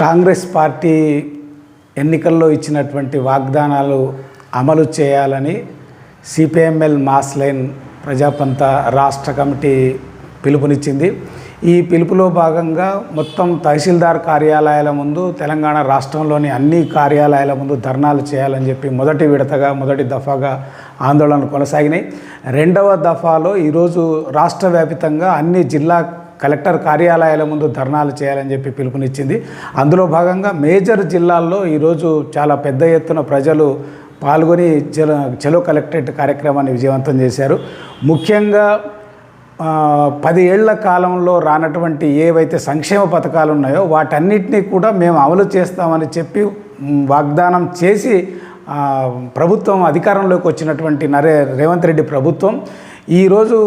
Congress party ఎన్నికల్లో ఇచ్చినటువంటి వాగ్దానాలు అమలు చేయాలని సిపిఎంఎల్ మాస్ లైన్ ప్రజాపంత రాష్ట్ర కమిటీ పిలుపునిచ్చింది. ఈ పిలుపులో భాగంగా మొత్తం తహసీల్దార్ కార్యాలయాల ముందు తెలంగాణ రాష్ట్రంలోని అన్ని కార్యాలయాల ముందు ధర్నాలు చేయాలని చెప్పి మొదటి విడతగా మొదటి దఫాగా ఆందోళనలు కొనసాగినాయి. రెండవ దఫాలో ఈరోజు రాష్ట్ర వ్యాప్తంగా అన్ని జిల్లా కలెక్టర్ కార్యాలయాల ముందు ధర్నాలు చేయాలని చెప్పి పిలుపునిచ్చింది. అందులో భాగంగా మేజర్ జిల్లాల్లో ఈరోజు చాలా పెద్ద ఎత్తున ప్రజలు పాల్గొని జల చలో కలెక్టరేట్ కార్యక్రమాన్ని విజయవంతం చేశారు. ముఖ్యంగా పది ఏళ్ళ కాలంలో రానటువంటి ఏవైతే సంక్షేమ పథకాలు ఉన్నాయో వాటన్నిటినీ కూడా మేము అమలు చేస్తామని చెప్పి వాగ్దానం చేసి ప్రభుత్వం అధికారంలోకి వచ్చినటువంటి నరే రేవంత్ రెడ్డి ప్రభుత్వం ఈరోజు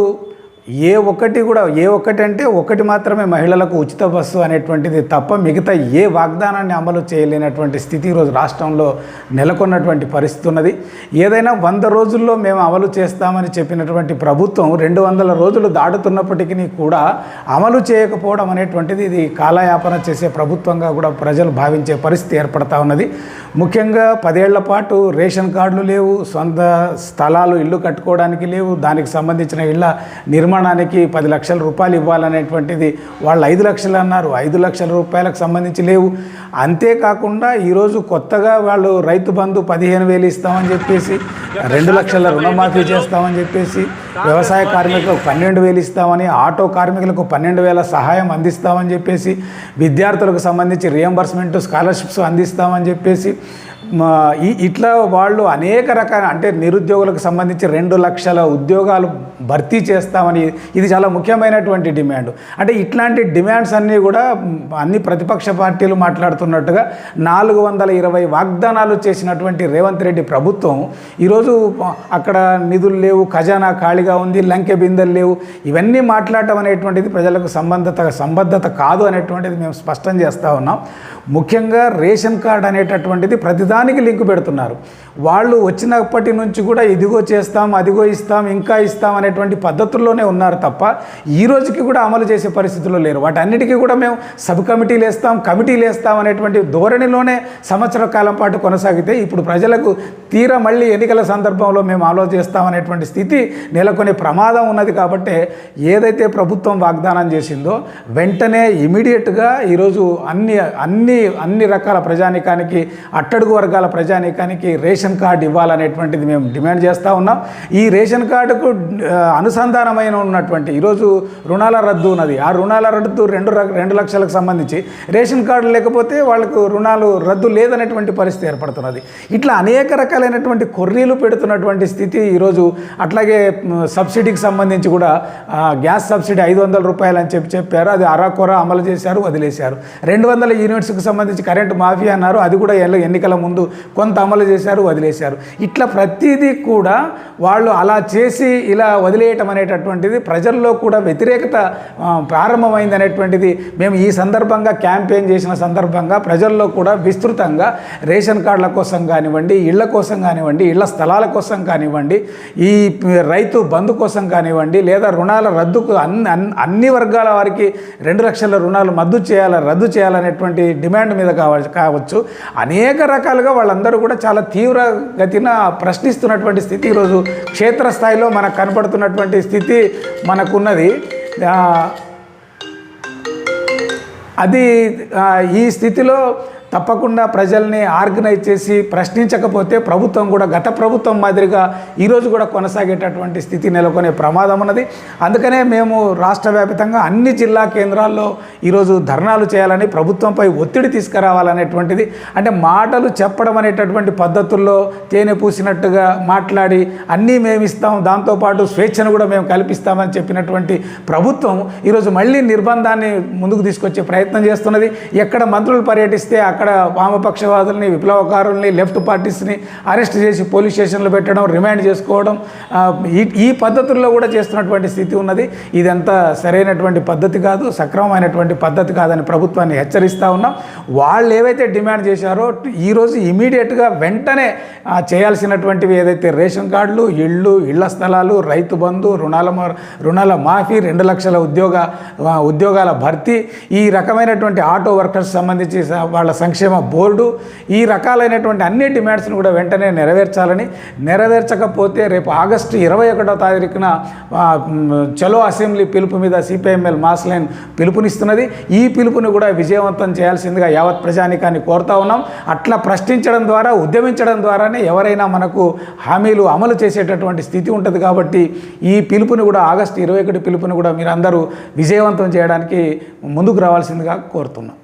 ఏ ఒక్కటి కూడా ఏ ఒక్కటి అంటే ఒకటి మాత్రమే మహిళలకు ఉచిత బస్సు అనేటువంటిది తప్ప మిగతా ఏ వాగ్దానాన్ని అమలు చేయలేనటువంటి స్థితి ఈరోజు రాష్ట్రంలో నెలకొన్నటువంటి పరిస్థితి ఉన్నది. ఏదైనా వంద రోజుల్లో మేము అమలు చేస్తామని చెప్పినటువంటి ప్రభుత్వం రెండు వందల రోజులు దాటుతున్నప్పటికీ కూడా అమలు చేయకపోవడం అనేటువంటిది ఇది కాలయాపన చేసే ప్రభుత్వంగా కూడా ప్రజలు భావించే పరిస్థితి ఏర్పడతా ఉన్నది. ముఖ్యంగా పదేళ్ళ పాటు రేషన్ కార్డులు లేవు సొంత స్థలాలు ఇల్లు కట్టుకోవడానికి లేవు దానికి సంబంధించిన ఇళ్ళ నిర్మాణానికి పది లక్షల రూపాయలు ఇవ్వాలనేటువంటిది వాళ్ళు ఐదు లక్షలు అన్నారు. ఐదు లక్షల రూపాయలకు సంబంధించి లేవు. అంతేకాకుండా ఈరోజు కొత్తగా వాళ్ళు రైతు బంధు పదిహేను వేలు ఇస్తామని చెప్పేసి రెండు లక్షల రుణమాఫీ చేస్తామని చెప్పేసి వ్యవసాయ కార్మికులకు పన్నెండు వేలు ఇస్తామని ఆటో కార్మికులకు పన్నెండు వేల సహాయం అందిస్తామని చెప్పేసి విద్యార్థులకు సంబంధించి రియంబర్స్మెంట్ స్కాలర్షిప్స్ అందిస్తామని చెప్పేసి ఇట్లా వాళ్ళు అనేక రకాల అంటే నిరుద్యోగులకు సంబంధించి రెండు లక్షల ఉద్యోగాలు భర్తీ చేస్తామని ఇది చాలా ముఖ్యమైనటువంటి డిమాండ్. అంటే ఇట్లాంటి డిమాండ్స్ అన్నీ కూడా అన్ని ప్రతిపక్ష పార్టీలు మాట్లాడుతున్నట్టుగా నాలుగు వందల ఇరవై వాగ్దానాలు చేసినటువంటి రేవంత్ రెడ్డి ప్రభుత్వం ఈరోజు అక్కడ నిధులు లేవు ఖజానా ఖాళీగా ఉంది లంకె బిందెలు లేవు. ఇవన్నీ మాట్లాడటం అనేటువంటిది ప్రజలకు సంబంధత సంబద్ధత కాదు అనేటువంటిది మేము స్పష్టం చేస్తూ ఉన్నాం. ముఖ్యంగా రేషన్ కార్డ్ అనేటటువంటిది దానికి లింక్ పెడుతున్నారు. వాళ్ళు వచ్చినప్పటి నుంచి కూడా ఇదిగో చేస్తాం అదిగో ఇస్తాం ఇంకా ఇస్తాం అనేటువంటి పద్ధతుల్లోనే ఉన్నారు తప్ప ఈ రోజుకి కూడా అమలు చేసే పరిస్థితుల్లో లేరు. వాటన్నిటికీ కూడా మేము సబ్ కమిటీలు వేస్తాం కమిటీలు వేస్తాం అనేటువంటి ధోరణిలోనే సంవత్సర కాలం పాటు కొనసాగితే ఇప్పుడు ప్రజలకు తీరా మళ్ళీ ఎన్నికల సందర్భంలో మేము ఆలోచిస్తాం అనేటువంటి స్థితి నెలకొనే ప్రమాదం ఉన్నది కాబట్టి ఏదైతే ప్రభుత్వం వాగ్దానం చేసిందో వెంటనే ఇమీడియట్గా ఈరోజు అన్ని అన్ని అన్ని రకాల ప్రజానికానికి అట్టడుగు వర్గాల ప్రజానికానికి రేషన్ కార్డు ఇవ్వాలనేటువంటిది మేము డిమాండ్ చేస్తూ ఉన్నాం. ఈ రేషన్ కార్డుకు అనుసంధానమైన ఉన్నటువంటి ఈరోజు రుణాల రద్దు ఉన్నది. ఆ రుణాల రద్దు రెండు రెండు లక్షలకు సంబంధించి రేషన్ కార్డు లేకపోతే వాళ్ళకు రుణాలు రద్దు లేదనేటువంటి పరిస్థితి ఏర్పడుతున్నది. ఇట్లా అనేక రకాలైనటువంటి కొర్రీలు పెడుతున్నటువంటి స్థితి ఈరోజు అట్లాగే సబ్సిడీకి సంబంధించి కూడా గ్యాస్ సబ్సిడీ ఐదు వందల రూపాయలు అని చెప్పి చెప్పారు. అది అరాకొర అమలు చేశారు వదిలేశారు. రెండు వందల యూనిట్స్కి సంబంధించి కరెంటు మాఫీ అన్నారు. అది కూడా ఎన్నికల ముందు కొంత అమలు చేశారు వదిలేశారు. ఇట్లా ప్రతిదీ కూడా వాళ్ళు అలా చేసి ఇలా వదిలేయటం అనేటటువంటిది ప్రజల్లో కూడా వ్యతిరేకత ప్రారంభమైంది అనేటువంటిది మేము ఈ సందర్భంగా క్యాంపెయిన్ చేసిన సందర్భంగా ప్రజల్లో కూడా విస్తృతంగా రేషన్ కార్డుల కోసం కానివ్వండి ఇళ్ళ కోసం కానివ్వండి ఇళ్ళ స్థలాల కోసం కానివ్వండి ఈ రైతు బంధు కోసం కానివ్వండి లేదా రుణాల రద్దుకు అన్ని అన్ని- వర్గాల వారికి రెండు లక్షల రుణాలు మద్దు చేయాల రద్దు చేయాలనేటువంటి డిమాండ్ మీద కావచ్చు కావచ్చు. అనేక రకాలుగా వాళ్ళందరూ కూడా చాలా తీవ్ర గతిన ప్రశ్నిస్తున్నటువంటి స్థితి ఈరోజు క్షేత్రస్థాయిలో మనకు కనపడుతున్నటువంటి స్థితి మనకున్నది. అది ఈ స్థితిలో తప్పకుండా ప్రజల్ని ఆర్గనైజ్ చేసి ప్రశ్నించకపోతే ప్రభుత్వం కూడా గత ప్రభుత్వం మాదిరిగా ఈరోజు కూడా కొనసాగేటటువంటి స్థితి నెలకొనే ప్రమాదం ఉన్నది. అందుకనే మేము రాష్ట్ర వ్యాప్తంగా అన్ని జిల్లా కేంద్రాల్లో ఈరోజు ధర్నాలు చేయాలని ప్రభుత్వంపై ఒత్తిడి తీసుకురావాలనేటువంటిది. అంటే మాటలు చెప్పడం అనేటటువంటి పద్ధతుల్లో తేనె పూసినట్టుగా మాట్లాడి అన్నీ మేము ఇస్తాం దాంతోపాటు స్వేచ్ఛను కూడా మేము కల్పిస్తామని చెప్పినటువంటి ప్రభుత్వం ఈరోజు మళ్ళీ నిర్బంధాన్ని ముందుకు తీసుకొచ్చే ప్రయత్నం చేస్తున్నది. ఎక్కడ మంత్రులు పర్యటిస్తే అక్కడ వామపక్షవాదుల్ని విప్లవకారుల్ని లెఫ్ట్ పార్టీస్ని అరెస్ట్ చేసి పోలీస్ స్టేషన్లో పెట్టడం రిమాండ్ చేసుకోవడం ఈ ఈ పద్ధతుల్లో కూడా చేస్తున్నటువంటి స్థితి ఉన్నది. ఇదంతా సరైనటువంటి పద్ధతి కాదు సక్రమమైనటువంటి పద్ధతి కాదని ప్రభుత్వాన్ని హెచ్చరిస్తూ ఉన్నాం. వాళ్ళు ఏవైతే డిమాండ్ చేశారో ఈరోజు ఇమీడియట్గా వెంటనే చేయాల్సినటువంటివి ఏదైతే రేషన్ కార్డులు ఇళ్ళు ఇళ్ళ స్థలాలు రైతు బంధు రుణాల మా- రుణాల మాఫీ రెండు లక్షల ఉద్యోగ ఉద్యోగాల భర్తీ ఈ రకమైనటువంటి ఆటో వర్కర్స్ సంబంధించి వాళ్ళ సంక్షేమ బోర్డు ఈ రకాలైనటువంటి అన్ని డిమాండ్స్ని కూడా వెంటనే నెరవేర్చాలని నెరవేర్చకపోతే రేపు ఆగస్టు ఇరవై ఒకటో తారీఖున చలో అసెంబ్లీ పిలుపు మీద సిపిఎంఎల్ మాస్ లైన్ పిలుపునిస్తున్నది. ఈ పిలుపుని కూడా విజయవంతం చేయాల్సిందిగా యావత్ ప్రజానికాన్ని కోరుతా ఉన్నాం. అట్లా ప్రశ్నించడం ద్వారా ఉద్యమించడం ద్వారానే ఎవరైనా మనకు హామీలు అమలు చేసేటటువంటి స్థితి ఉంటుంది కాబట్టి ఈ పిలుపుని కూడా ఆగస్టు ఇరవై ఒకటి పిలుపుని కూడా మీరందరూ విజయవంతం చేయడానికి ముందుకు రావాల్సిందిగా కోరుతున్నాం.